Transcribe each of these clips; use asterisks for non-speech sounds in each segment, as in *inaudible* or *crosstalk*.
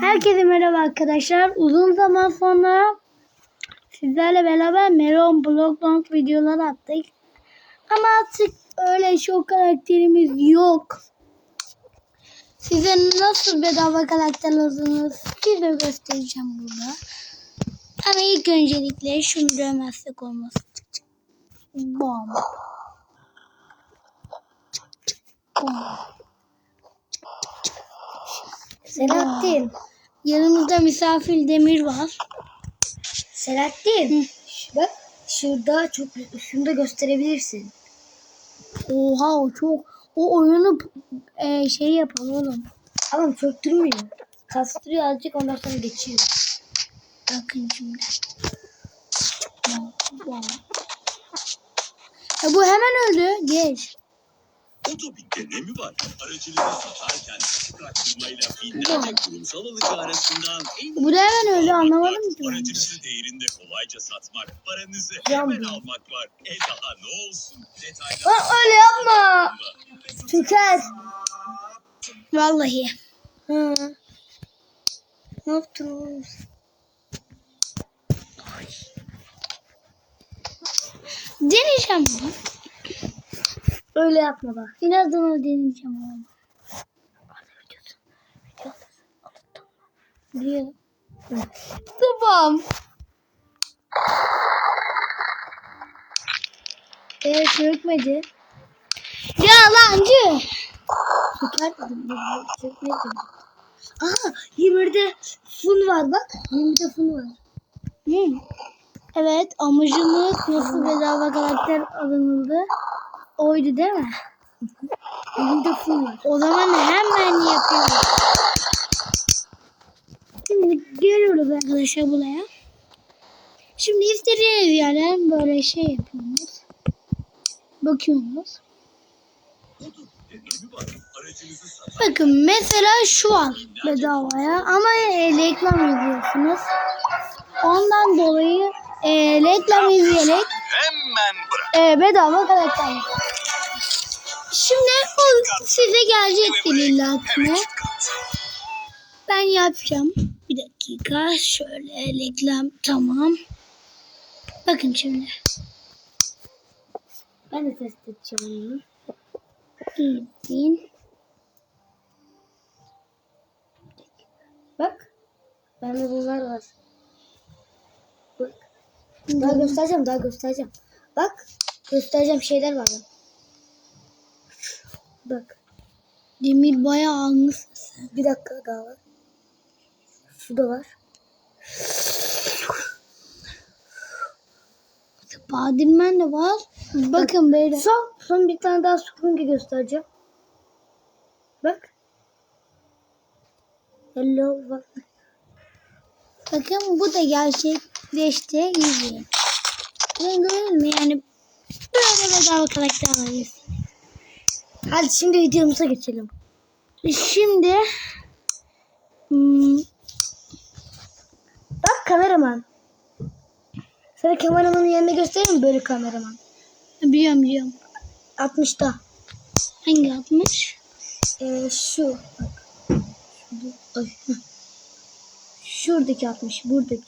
Herkese merhaba arkadaşlar. Uzun zaman sonra sizlerle beraber Meron Bloglong videolar attık. Ama artık öyle çok karakterimiz yok. Size nasıl bedava karakter lazımız size göstereceğim burada. Ama ilk öncelikle şunu görmezsek olmaz. Bom. Bom. Selahattin. Yanımızda misafir Demir var. Selahattin. Bak şurada çok şunu da gösterebilirsin. Oha o çok o oyunu e, şey yapalım oğlum. Ama çöktürmüyor. Kastırıyor azıcık ondan sonra geçiyor. Bakın şimdi. E, bu hemen öldü. Geç. Otobüste ne mi var? Aracınızı satarken açık arttırmayla binlerce kurumsal alıcı arasından en Bu da hemen öldü anlamadım ki. Aracınızı değerinde kolayca satmak, paranızı hemen almak var. E daha ne olsun? Detaylar. Bak öyle yapma. Çöker. Vallahi. Hı. Ne yaptınız? Deneyeceğim bunu. Öyle yapma bak. Birazdan onu deneyeceğim oğlum. Biliyorum. Tamam. Eğer çökmedi. Yalancı. Çöker dedim. ben, Çökmedi. Aha 20'de fun var bak. 20'de fun var. Hı. Evet amacımız nasıl bedava karakter alınıldı? Oydu değil mi? 20'de fun var. O zaman hemen yapıyoruz. Şimdi geliyoruz arkadaşlar buraya. Şimdi istediğiniz yerden böyle şey? Aracınızı satarken Bakın mesela şu var bedavaya ama reklam izliyorsunuz. Ondan dolayı e, reklam izleyerek hemen bırak. e, bedava karakter. Şimdi o size gelecektir illa ki. Ben yapacağım. Bir dakika. Şöyle reklam. Tamam. Bakın şimdi. Ben de test edeceğim onu. İzleyin. Bak. Bende bunlar var. Daha göstereceğim, daha göstereceğim. Bak. Göstereceğim şeyler var. Bak. Demir bayağı almışsın sen. Bir dakika daha var. Şu da var. Spiderman de var. Bakın böyle. Son, son bir tane daha Sprung'i göstereceğim. Bak. Hello bak. Bakın bu da gerçekleşti. İzleyin. Ben gördün mü? Yani böyle bedava karakter alıyoruz. Hadi şimdi videomuza geçelim. Şimdi hmm, Bak kameraman. Sana kameramanın yerine göstereyim mi böyle kameraman? biliyorum biliyorum. 60'ta. Hangi atmış? Ee, şu. Bak. Şurada. Ay. heh. Şuradaki 60. Buradaki.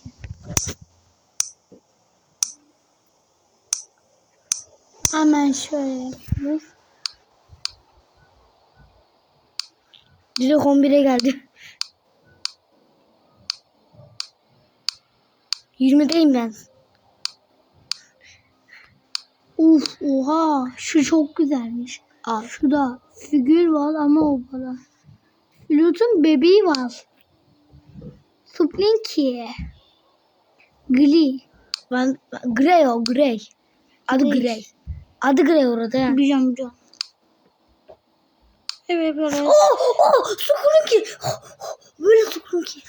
Hemen şöyle yapıyoruz. Direkt 11'e geldi. 20'deyim ben. Uf oha şu çok güzelmiş. Al. Şu da figür var ama o kadar. Pilotun bebeği var. Splinky. Glee. Ben, ben- Grey o Grey. Adı Grey. Grey. Adı Grey orada. Biliyorum biliyorum. Evet böyle. Oh oh Sukrunki. Böyle Sukrunki.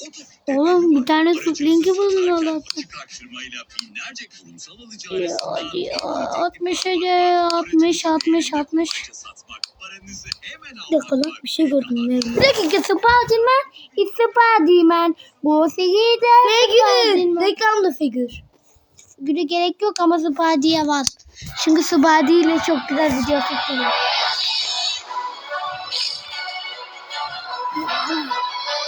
Otobüste Oğlum bir tane Splinky buldum orada. açık arttırmayla binlerce kurumsal alıcı Ya, hadi ya. en 60 hadi 60 60 60. kolayca satmak, paranızı hemen Bir dakika lan bir şey gördüm. Ne? Bir dakika Spiderman. It's Spiderman. Bu Figür. Spiderman. Reklamda figür. Figüre gerek yok ama Spidey'e var. Çünkü Spidey ile çok güzel video çekiyor.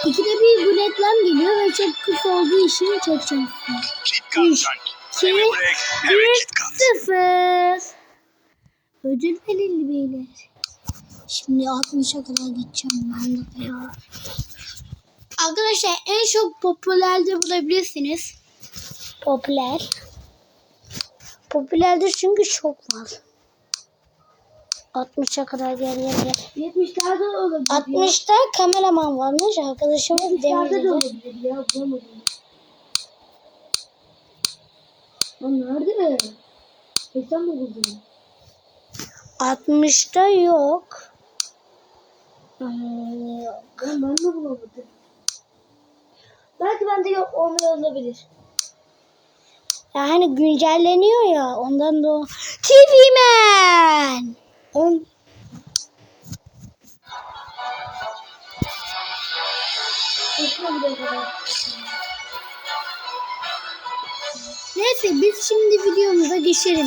İkide bir bu reklam geliyor ve çok kısa olduğu için çok Break, Heavy bir, KitKat. sıfır. Ödül verildi beyler. Şimdi 60'a kadar gideceğim ben de ya. Arkadaşlar en çok popülerde bulabilirsiniz. Popüler. Popülerdir çünkü çok var. 60'a kadar gel gel gel. 70'lerde de olabilir. 60'ta kameraman varmış. Arkadaşımız 70'lerde de demirdi. olabilir ya. Bulamadım. Lan nerede? Ekran mı buldun? 60'ta yok. Hmm, yok. Ben, ben de bulamadım. Belki bende yok olmuyor olabilir. Ya hani güncelleniyor ya ondan da o. TV Man. On... Neyse biz şimdi videomuza geçelim.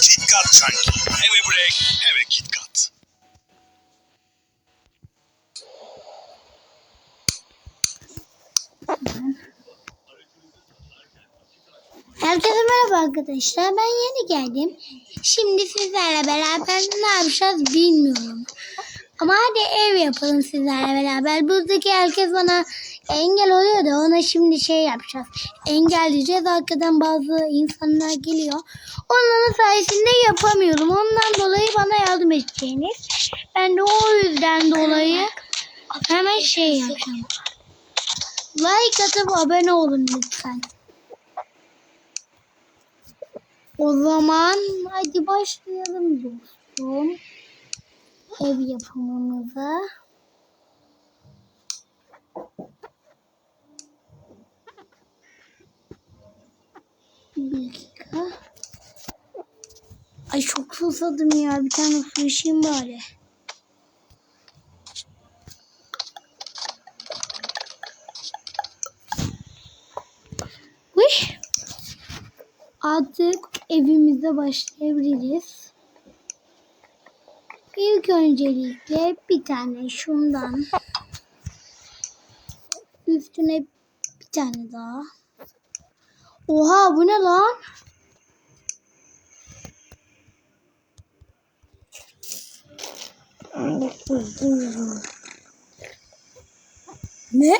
KitKat Chunky. Heavy Break, Heavy KitKat. Herkese merhaba arkadaşlar. Ben yeni geldim. Şimdi sizlerle beraber ne yapacağız bilmiyorum. Ama hadi ev yapalım sizlerle beraber. Buradaki herkes bana engel oluyor da ona şimdi şey yapacağız. Engelleyeceğiz. Arkadan bazı insanlar geliyor. Onların sayesinde yapamıyorum. Ondan dolayı bana yardım edeceğiniz. Ben de o yüzden dolayı hemen şey yapacağım. Like atıp abone olun lütfen. O zaman hadi başlayalım dostum. Ev yapımımıza. Bir dakika. Ay çok susadım ya. Bir tane su içeyim bari. Uy. Artık evimize başlayabiliriz. İlk öncelikle bir tane şundan üstüne bir tane daha. Oha bu ne lan? Ne?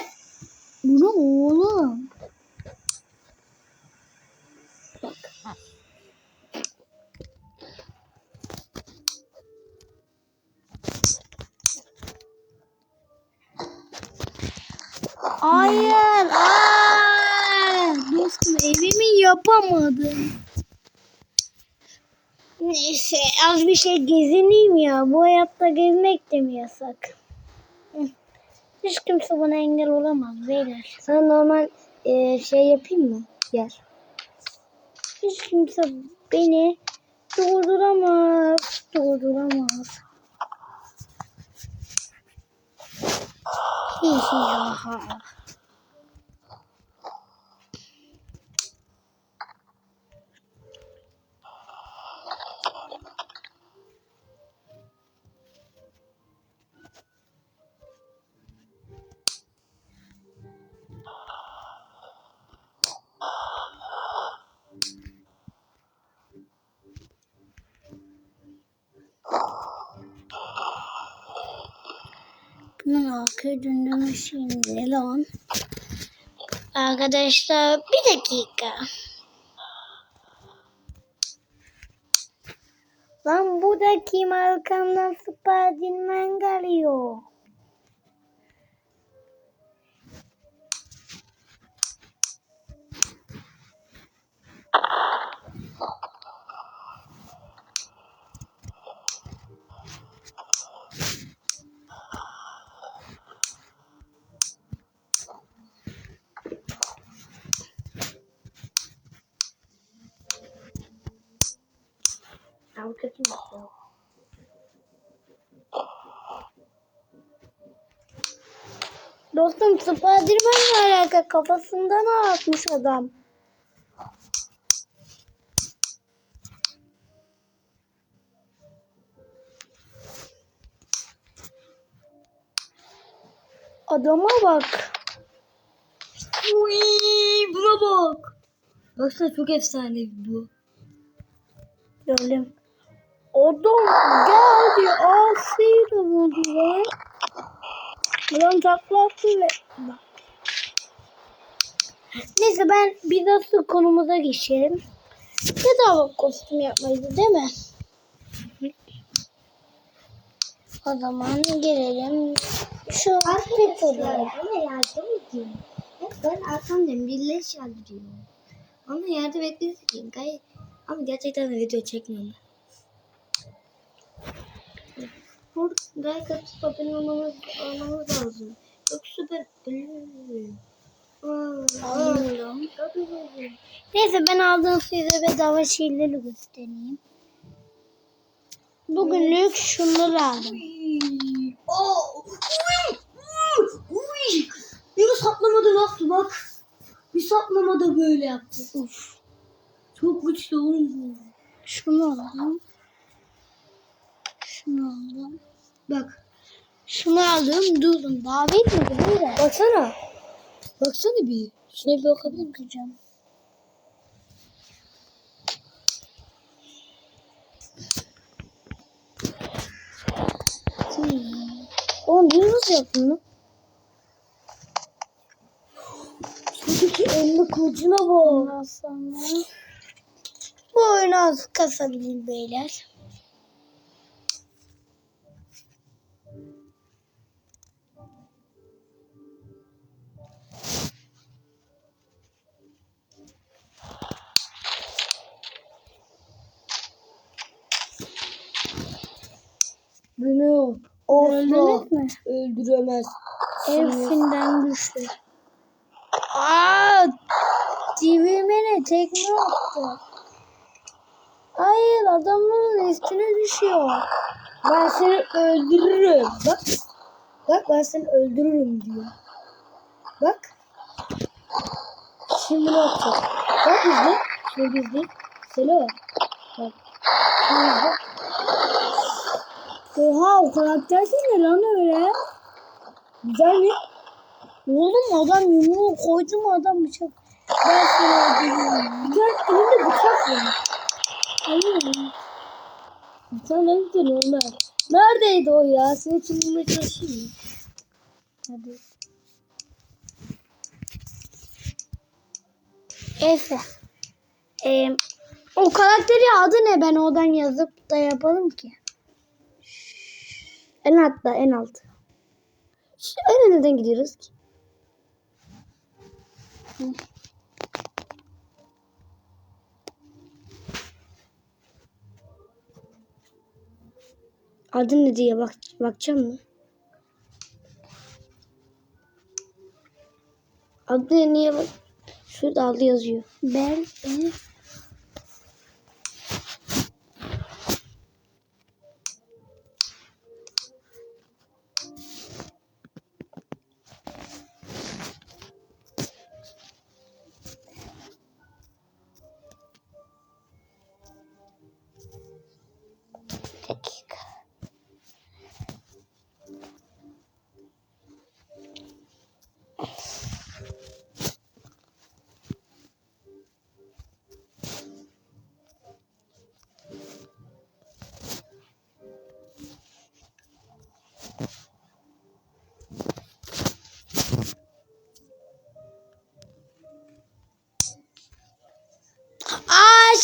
Bu ne oğlum? Hayır. Aa, dostum evimi yapamadım. Neyse az bir şey gezineyim ya. Bu hayatta gezmek de mi yasak? Hiç kimse bana engel olamaz beyler. Sana normal e, şey yapayım mı? Yer. Hiç kimse beni durduramaz. Durduramaz. Hihi ha ha. Döndürme şeyi ne lan? Arkadaşlar bir dakika. Lan bu da kim arkamdan Spiderman geliyor. Ama kötü mü? Dostum Spiderman'la alaka kafasından atmış adam. Adama bak. Uy, buna bak. Baksana çok efsane bu. Gördüm. Adam geldi. Asıyla vurdu lan. Adam takla attı ve... Bak. Neyse ben bir nasıl konumuza geçelim. Bedava kostüm yapmaydı değil mi? O zaman gelelim. Şu pet odaya. Ben arkamdan birleş yardırıyor. Ama etmesi ki gayet. Ama gerçekten de video çekmiyorum. Gayet katıp abone olmamız, olmamız lazım. Yoksa ben ölürüm. Neyse ben aldığım size bedava şeyleri göstereyim. Bugünlük şunları aldım. Bir saplamada yaptı bak. Bir saplamada böyle yaptı. Uf. Çok güçlü oğlum. Şunu aldım. Şunu aldım. Bak. Şunu aldım. Durdum. Daha bitmedi böyle. Baksana. Baksana bir. Şuna bir bakabilir miyim? Bakacağım. Oğlum bunu nasıl yaptın lan? Şuradaki elli kılıcına bak. Bu oyunu az kasabilir beyler. Asla Öldünüz mü? öldüremez. Hepsinden güçlü. Aa, TV'mene tekme attı. Hayır adamların üstüne düşüyor. Ben seni öldürürüm. Bak. Bak ben seni öldürürüm diyor. Bak. Şimdi ne yapacak? Bak izle. Şimdi izle. Selo. Bak. Şimdi izle. Oha o karakter ne lan öyle? Güzel mi? Oğlum adam yumruğu koydu mu adam bıçak. Ben öldürüyorum. Bir tane elinde bıçak var. Hayır. Bir tane elinde normal. Neredeydi o ya? Seni için bulmaya çalışayım mı? Hadi. Efe. Ee, o karakteri adı ne? Ben oradan yazıp da yapalım ki. En altta en alt. Şu en neden gidiyoruz ki? Adı ne diye bak bakacağım mı? Adı niye bak? Şurada adı yazıyor. Ben e,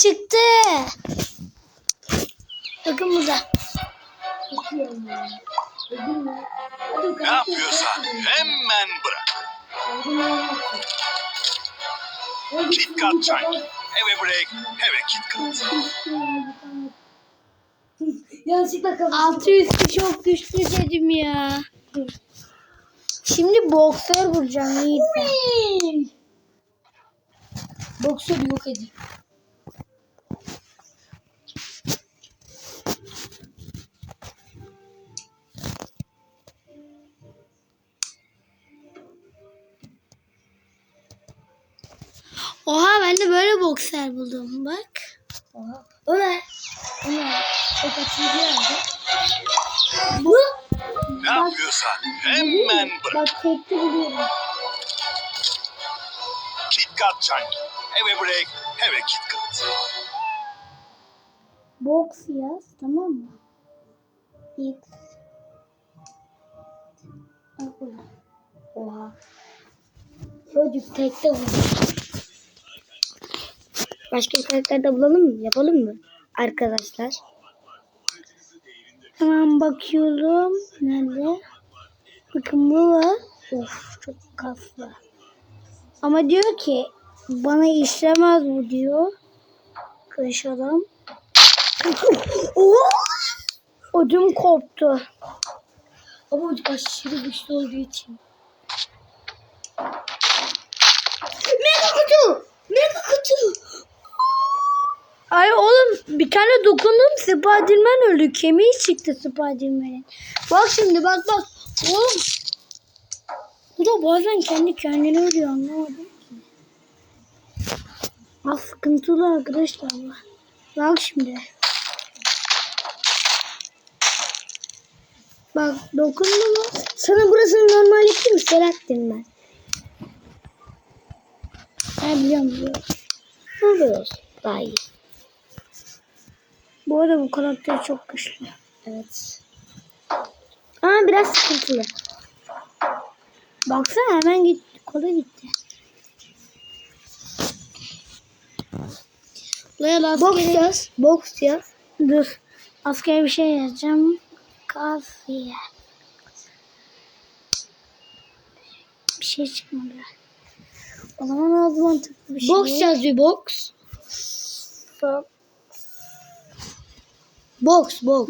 çıktı. Bakın burada. Ne yapıyorsan hemen bırak. KitKat Chunky. Have a break, have a KitKat. Yanlışlıkla kapattım. Altı üstü çok güçlü dedim ya. Şimdi boksör vuracağım Yiğit'e. Boksör yok edeyim. Oha ben de böyle boksör buldum bak. Oha. O ne? Bu ne? O kaçıncı yerde? Bu? Ne yapıyorsan hemen bırak. Bak tekte buluyorum. KitKat Chunky. Have a break, have a KitKat. Box yaz tamam mı? X. Bak. Oha. Çocuk tekte buldu. Başka bir karakter de bulalım mı? Yapalım mı? Arkadaşlar. Hemen bakıyorum. Nerede? Bakın bu var. Of çok kaslı. Ama diyor ki bana işlemez bu diyor. Kış adam. *laughs* Ödüm koptu. Ama aşırı güçlü olduğu için. Mega kutu! Mega kutu! Ay oğlum bir tane dokundum Spiderman öldü. Kemiği çıktı Spiderman'in. Bak şimdi bak bak. Oğlum. Bu da bazen kendi kendine ölüyor anlamadım ki. Ah sıkıntılı arkadaşlar bu. Bak şimdi. Bak dokundu mu? Sana burasını normal ettim mi? Selahattin ben. Ha biliyorum biliyorum. Ne olsun? Daha iyi. Bu arada bu karakter çok güçlü. Evet. Ama biraz sıkıntılı. Baksana hemen gitti. Kola gitti. Buraya Box yaz. Box yaz. Dur. Askere bir şey yazacağım. Kafiye. Bir şey çıkmadı. O zaman az mantıklı bir şey. Box yaz bir box. Bak, Box box.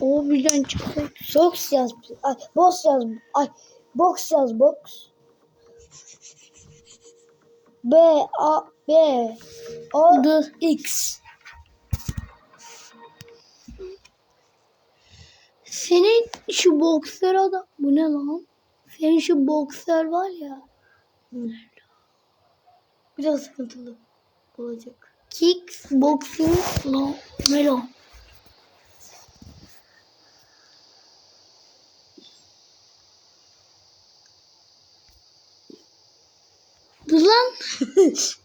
O birden çıktı. Box yaz. Ay, box yaz. Ay, box yaz box. B A B O Dur. X. Senin şu boksör adam. Bu ne lan? Senin şu boksör var ya. Biraz sıkıntılı olacak. Kicks boxing lo melon. Dur lan. *laughs*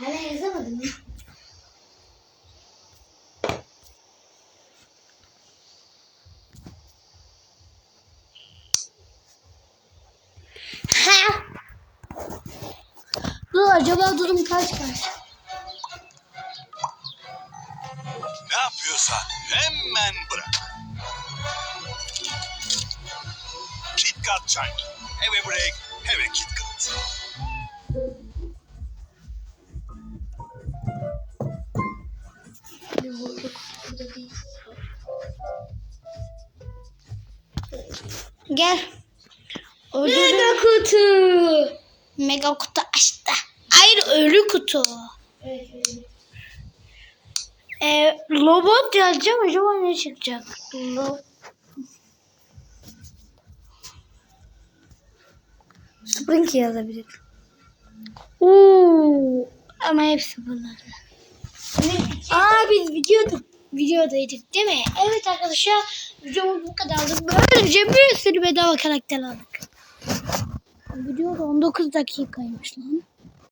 Hala yazamadın mı? Dur acaba durum kaç kaç? Ne yapıyorsan hemen bırak. KitKat Chunky. Have a break, have a KitKat. Gel. Ödülü Mega kutu. mega kutu açtı. Hayır ölü kutu. Ee, robot yazacağım acaba ne çıkacak? Ro- Spring yazabilir. Oo, ama hepsi bunlar. Aa biz videoda videodaydık değil mi? Evet arkadaşlar videomuz bu kadardı. Böylece bir sürü bedava karakter aldık. Video da 19 dakikaymış lan.